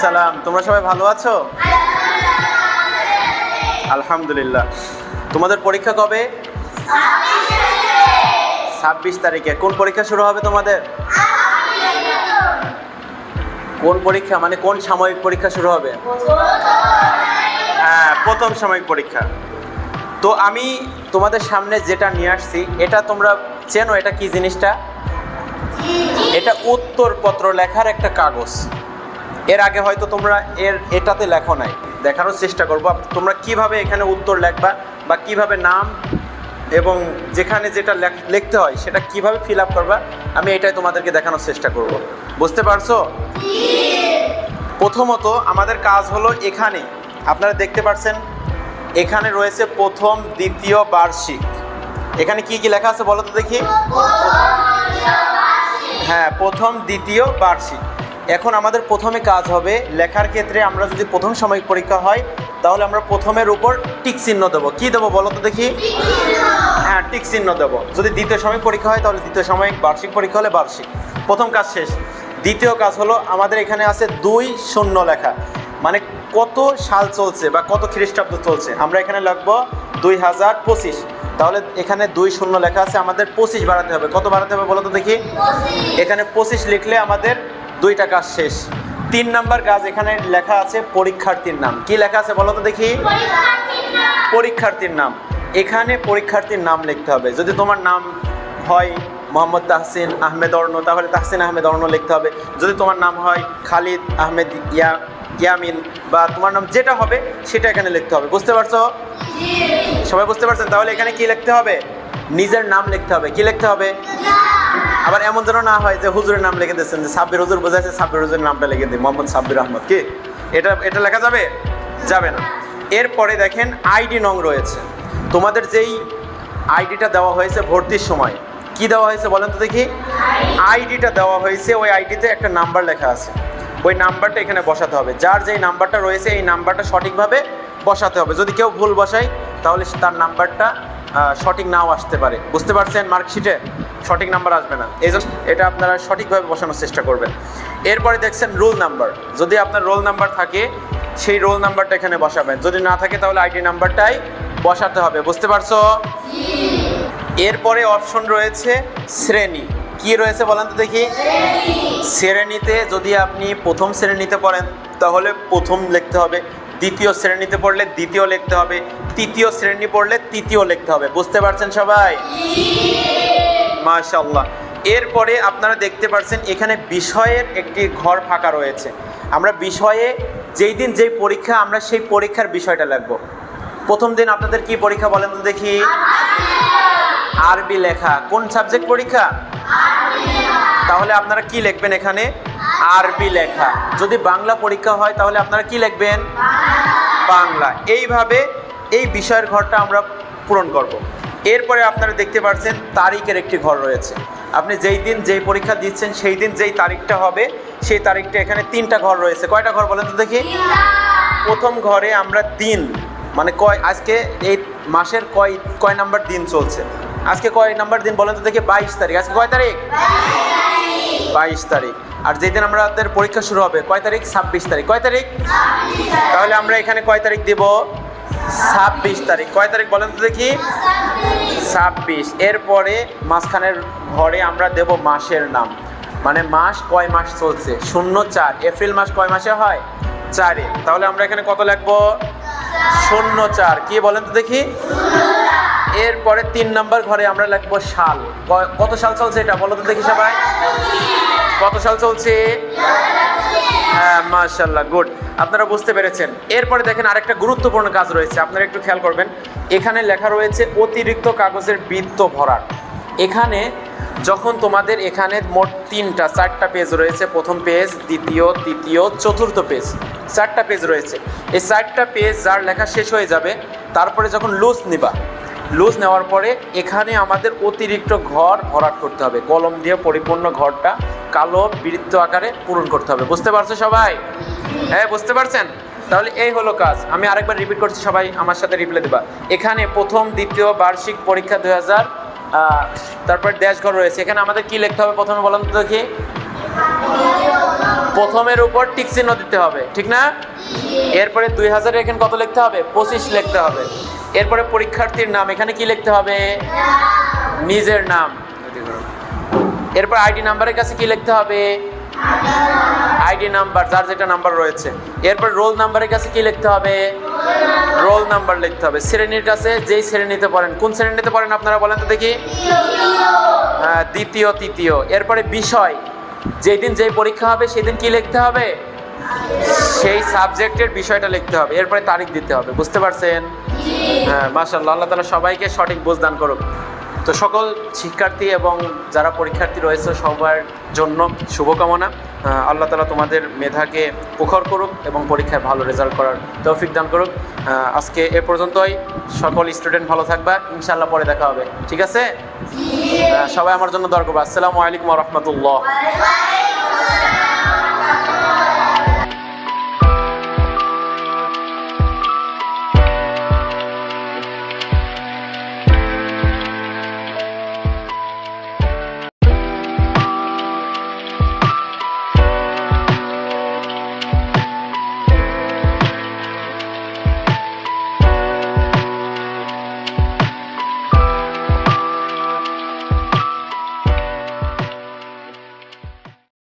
আসসালাম তোমরা সবাই ভালো আছো? আলহামদুলিল্লাহ। তোমাদের পরীক্ষা কবে? ছাব্বিশ তারিখে। কোন পরীক্ষা শুরু হবে তোমাদের? কোন পরীক্ষা? মানে কোন সাময়িক পরীক্ষা শুরু হবে? হ্যাঁ প্রথম সাময়িক পরীক্ষা। তো আমি তোমাদের সামনে যেটা নিয়ে আসছি এটা তোমরা চেনো এটা কি জিনিসটা? এটা উত্তরপত্র লেখার একটা কাগজ। এর আগে হয়তো তোমরা এর এটাতে লেখো নাই। দেখানোর চেষ্টা করব। তোমরা কীভাবে এখানে উত্তর লেখবা বা কীভাবে নাম এবং যেখানে যেটা লিখতে হয় সেটা কীভাবে ফিল আপ করবা আমি এটাই তোমাদেরকে দেখানোর চেষ্টা করব। বুঝতে পারছ? প্রথমত আমাদের কাজ হলো এখানে আপনারা দেখতে পাচ্ছেন এখানে রয়েছে প্রথম দ্বিতীয় বার্ষিক। এখানে কি কি লেখা আছে বলো তো দেখি? হ্যাঁ প্রথম দ্বিতীয় বার্ষিক। এখন আমাদের প্রথমে কাজ হবে লেখার ক্ষেত্রে আমরা যদি প্রথম সাময়িক পরীক্ষা হয় তাহলে আমরা প্রথমের উপর টিক চিহ্ন দেবো। কি দেবো বলো তো দেখি? হ্যাঁ টিক চিহ্ন দেবো। যদি দ্বিতীয় সাময়িক পরীক্ষা হয় তাহলে দ্বিতীয় সাময়িক বার্ষিক পরীক্ষা হলে বার্ষিক। প্রথম কাজ শেষ। দ্বিতীয় কাজ হলো আমাদের এখানে আছে দুই শূন্য লেখা। মানে কত সাল চলছে বা কত খ্রিস্টাব্দ চলছে? আমরা এখানে লিখব দুই হাজার পঁচিশ। তাহলে এখানে দুই শূন্য লেখা আছে আমাদের পঁচিশ বাড়াতে হবে। কত বাড়াতে হবে বলো তো দেখি? এখানে পঁচিশ লিখলে আমাদের দুইটা কাজ শেষ। তিন নাম্বার কাজ এখানে লেখা আছে পরীক্ষার্থীর নাম। কি লেখা আছে বলো তো দেখি? পরীক্ষার্থীর নাম। এখানে পরীক্ষার্থীর নাম লিখতে হবে। যদি তোমার নাম হয় মোহাম্মদ তাহসিন আহমেদ অর্ণ তাহলে তাহসিন আহমেদ অর্ণ লিখতে হবে। যদি তোমার নাম হয় খালিদ আহমেদ ইয়া ইয়ামিন বা তোমার নাম যেটা হবে সেটা এখানে লিখতে হবে। বুঝতে পারছ? সবাই বুঝতে পারছেন? তাহলে এখানে কি লিখতে হবে? নিজের নাম লিখতে হবে। কি লিখতে হবে? আবার এমন যেন না হয় যে হুজুরের নাম লিখে দিচ্ছেন যে সাব্বির হুজুর বোঝাচ্ছে সাব্বির হুজুরের নামটা লিখে দিই, মোহাম্মদ সাব্বির আহমদ। কি? এটা এটা লেখা যাবে? যাবে না। এরপরে দেখেন আইডি নং রয়েছে। তোমাদের যেই আইডিটা দেওয়া হয়েছে ভর্তির সময়, কি দেওয়া হয়েছে বলেন তো দেখি? আইডিটা দেওয়া হয়েছে, ওই আইডিতে একটা নাম্বার লেখা আছে। ওই নাম্বারটা এখানে বসাতে হবে। যার যেই নাম্বারটা রয়েছে, এই নাম্বারটা সঠিকভাবে বসাতে হবে। যদি কেউ ভুল বসায়, তাহলে তার নাম্বারটা সঠিক নাও আসতে পারে। বুঝতে পারছেন মার্কশিটে? সঠিক নাম্বার আসবে না। এই এটা আপনারা সঠিকভাবে বসানোর চেষ্টা করবেন। এরপরে দেখছেন রোল নাম্বার। যদি আপনার রোল নাম্বার থাকে, সেই রোল নাম্বারটা এখানে বসাবেন। যদি না থাকে, তাহলে আইডি নাম্বারটাই বসাতে হবে। বুঝতে পারছ? এরপরে অপশন রয়েছে শ্রেণি। কি রয়েছে বলেন তো দেখি? শ্রেণীতে যদি আপনি প্রথম শ্রেণীতে পড়েন, তাহলে প্রথম লিখতে হবে দ্বিতীয় শ্রেণীতে পড়লে দ্বিতীয় লিখতে হবে, তৃতীয় শ্রেণি পড়লে তৃতীয় লিখতে হবে। বুঝতে পারছেন সবাই? মাশাল্লাহ এরপরে আপনারা দেখতে পাচ্ছেন এখানে বিষয়ের একটি ঘর ফাঁকা রয়েছে। আমরা বিষয়ে যেই দিন যেই পরীক্ষা, আমরা সেই পরীক্ষার বিষয়টা লিখব। প্রথম দিন আপনাদের কি পরীক্ষা বলেন তো দেখি? আরবি লেখা। কোন সাবজেক্ট পরীক্ষা? তাহলে আপনারা কি লিখবেন এখানে? আরবি লেখা। যদি বাংলা পরীক্ষা হয়, তাহলে আপনারা কি লিখবেন? বাংলা। এইভাবে এই বিষয়ের ঘরটা আমরা পূরণ করব। এরপরে আপনারা দেখতে পাচ্ছেন, তারিখের একটি ঘর রয়েছে। আপনি যেই দিন যেই পরীক্ষা দিচ্ছেন, সেই দিন যেই তারিখটা হবে, সেই তারিখটা এখানে তিনটা ঘর রয়েছে। কয়টা ঘর বলেন তো দেখি? প্রথম ঘরে আমরা দিন মানে কয়, আজকে এই মাসের কয় কয় নাম্বার দিন চলছে? আজকে কয় নাম্বার দিন বলেন তো দেখি? বাইশ তারিখ। আজকে কয় তারিখ? বাইশ তারিখ। আর যেদিন আমাদের পরীক্ষা শুরু হবে, কয় তারিখ? ছাব্বিশ তারিখ। কয় তারিখ? তাহলে আমরা এখানে কয় তারিখ দিব? ছাব্বিশ তারিখ। কয় তারিখ বলেন তো দেখি? ছাব্বিশ। এরপরে মাঝখানের ঘরে আমরা দেব মাসের নাম। মানে মাস কয় মাস চলছে? শূন্য চার। এপ্রিল মাস কয় মাসে হয়? চারে। তাহলে আমরা এখানে কত লিখব? শূন্য চার। কি বলেন তো দেখি? এরপরে তিন নম্বর ঘরে আমরা লিখব সাল কত সাল চলছে এটা? বলো তো দেখি সবাই। কত সাল চলছে? হ্যাঁ মাশাল্লাহ গুড আপনারা বুঝতে পেরেছেন। এরপরে দেখেন আরেকটা গুরুত্বপূর্ণ কাজ রয়েছে। আপনারা একটু খেয়াল করবেন, এখানে লেখা রয়েছে অতিরিক্ত কাগজের বৃত্ত ভরাট। এখানে যখন তোমাদের এখানে মোট তিনটা, চারটা পেজ রয়েছে, প্রথম পেজ দ্বিতীয়, তৃতীয়, চতুর্থ পেজ চারটা পেজ রয়েছে। এই চারটা পেজ যার লেখা শেষ হয়ে যাবে, তারপরে যখন লুজ নিবা লুজ নেওয়ার পরে এখানে আমাদের অতিরিক্ত ঘর ভরাট করতে হবে। কলম দিয়ে পরিপূর্ণ ঘরটা কালো বৃত্ত আকারে পূরণ করতে হবে। বুঝতে পারছ সবাই? হ্যাঁ বুঝতে পারছেন? তাহলে এই হলো কাজ। আমি আরেকবার রিপিট করছি, সবাই আমার সাথে রিপ্লাই দেবা। এখানে প্রথম, দ্বিতীয় বার্ষিক পরীক্ষা দুই হাজার তারপর দেশঘর রয়েছে। এখানে আমাদের কি লিখতে হবে প্রথমে বলুন তো দেখি? প্রথমের উপর টিক চিহ্ন দিতে হবে, ঠিক না? এরপরে দুই হাজার এখানে কত লিখতে হবে? পঁচিশ লিখতে হবে। এরপরে পরীক্ষার্থীর নাম, এখানে কি লিখতে হবে? নিজের নাম। এরপর আইডি নাম্বারের কাছে কি লিখতে হবে? আইডি নাম্বার যার যেটা নাম্বার রয়েছে। এরপর রোল নাম্বারের কাছে কি লিখতে হবে? রোল নাম্বার লিখতে হবে। শ্রেণির কাছে যেই শ্রেণীতে পড়েন কোন শ্রেণীতে পড়েন আপনারা বলেন তো দেখি? হ্যাঁ, দ্বিতীয় তৃতীয়। এরপরে বিষয় যেই দিন যেই পরীক্ষা হবে সেদিন কি লিখতে হবে? সেই সাবজেক্টের বিষয়টা লিখতে হবে। এরপরে তারিখ দিতে হবে। বুঝতে পারছেন? হ্যাঁ মাশাল্লাহ আল্লাহ তালা সবাইকে সঠিক বুঝদান করুক। তো সকল শিক্ষার্থী এবং যারা পরীক্ষার্থী রয়েছে সবার জন্য শুভকামনা। আল্লাহ তালা তোমাদের মেধাকে প্রখর করুক এবং পরীক্ষায় ভালো রেজাল্ট করার তৌফিক দান করুক। আজকে এ পর্যন্তই। সকল স্টুডেন্ট ভালো থাকবা। ইনশাল্লাহ পরে দেখা হবে। ঠিক আছে? সবাই আমার জন্য দরকার আসসালামু আলাইকুম রহমতুল্লাহ।